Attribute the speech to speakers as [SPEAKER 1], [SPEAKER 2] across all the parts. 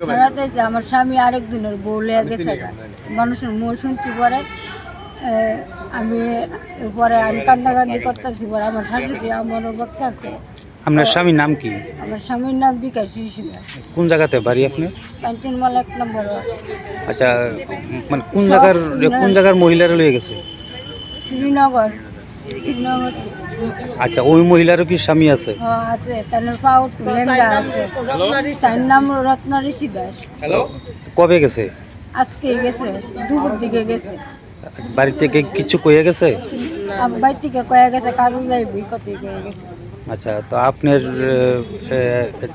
[SPEAKER 1] ছাড়াতে আমার স্বামী আরেকজনের বউ লেগে গেছে। মানুষের মুখ শুনছি পরে আমি পরে আমি কান্দাকান্দি করতেছি পরে আমার শাশুড়ি আমার বক্তা আছে
[SPEAKER 2] আপনার স্বামীর নাম কি?
[SPEAKER 1] আমার স্বামীর নাম বিকাশ
[SPEAKER 2] কোন জায়গাতে বাড়ি আপনার
[SPEAKER 1] কাঞ্চনমাল এক নম্বর
[SPEAKER 2] আচ্ছা মানে কোন জায়গার কোন জায়গার মহিলারা লয়ে গেছে?
[SPEAKER 1] শ্রীনগর।
[SPEAKER 2] আচ্ছা ওই মহিলারও কি স্বামী আছে?
[SPEAKER 1] পাও নাম দাস।
[SPEAKER 2] কবে গেছে?
[SPEAKER 1] আজকে গেছে দুপুর দিকে গেছে।
[SPEAKER 2] বাড়ি থেকে কিছু কয়ে গেছে?
[SPEAKER 1] বাড়ি থেকে কয়ে গেছে কাগজ যাইবি কত কয়ে গেছে।
[SPEAKER 2] আচ্ছা তো আপনার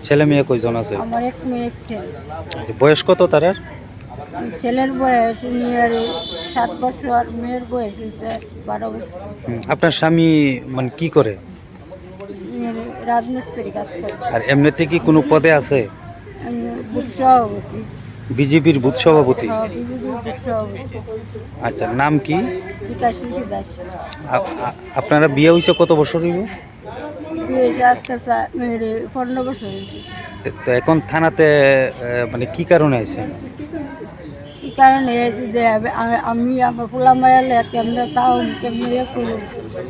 [SPEAKER 2] ছেলে মেয়ে কয়জন আছে?
[SPEAKER 1] আমার এক মেয়ে এক ছেলে।
[SPEAKER 2] বয়স কত তারার?
[SPEAKER 1] ছেলের বয়স মেয়ের সাত বছর মেয়ের বয়স হচ্ছে বারো বছর।
[SPEAKER 2] আপনার স্বামী মানে কি করে?
[SPEAKER 1] রাজমিস্ত্রি কাজ করে।
[SPEAKER 2] আর এমনিতে কি কোনো পদে আছে?
[SPEAKER 1] বুথ সভাপতি।
[SPEAKER 2] বিজেপির বুথ সভাপতি? আচ্ছা নাম কি? আপনারা বিয়ে হয়েছে কত বছর হইব? তো এখন থানাতে মানে কি কারণে আছে
[SPEAKER 1] এই কারণে হয়েছে যে আমি- আমি- আমি আমার পোলা মায়ালে কেমনে তাও কেমনে ইয়ে করি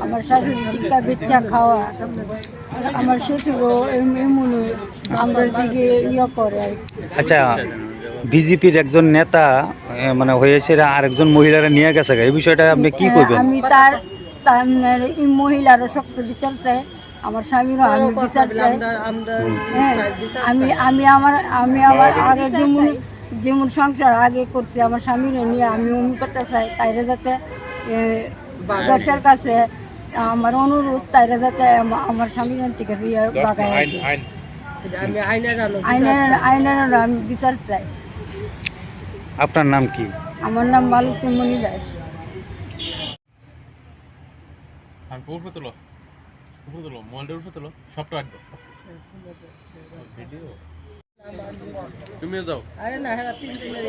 [SPEAKER 1] আমার শাশুড়ি টিকা বেচা খাওয়া আমার শ্বশুরও এম- এমনি আমরা দিকে ইয়ে করে
[SPEAKER 2] আচ্ছা বিজেপির একজন নেতা মানে হয়েছে আর একজন মহিলারা নিয়ে গেছে এই বিষয়টা আপনি কি করবেন?
[SPEAKER 1] আমি তার মানে এই মহিলারও শক্ত বিচার চাই আমার স্বামীরও আমি বিচার চাই হ্যাঁ আমি আমি আমার আমি আমার আগে যেমন যেমন সংসার আগে করছি আমার স্বামীর নিয়ে আমি অমনি করতে চাই তাইরে যাতে এ, দশের কাছে আমার অনুরোধ তাইরে যাতে আমার স্বামীর ঠিক আছে ইয়ার বাগায় আইনের আইনের আমি বিচার চাই।
[SPEAKER 2] আপনার নাম কি?
[SPEAKER 1] আমার নাম মালতী মণি দাস
[SPEAKER 3] মোবাইলটা সবটা ভিডিও? তুমিও দাও
[SPEAKER 1] আরে না হ্যাঁ তিন দিনের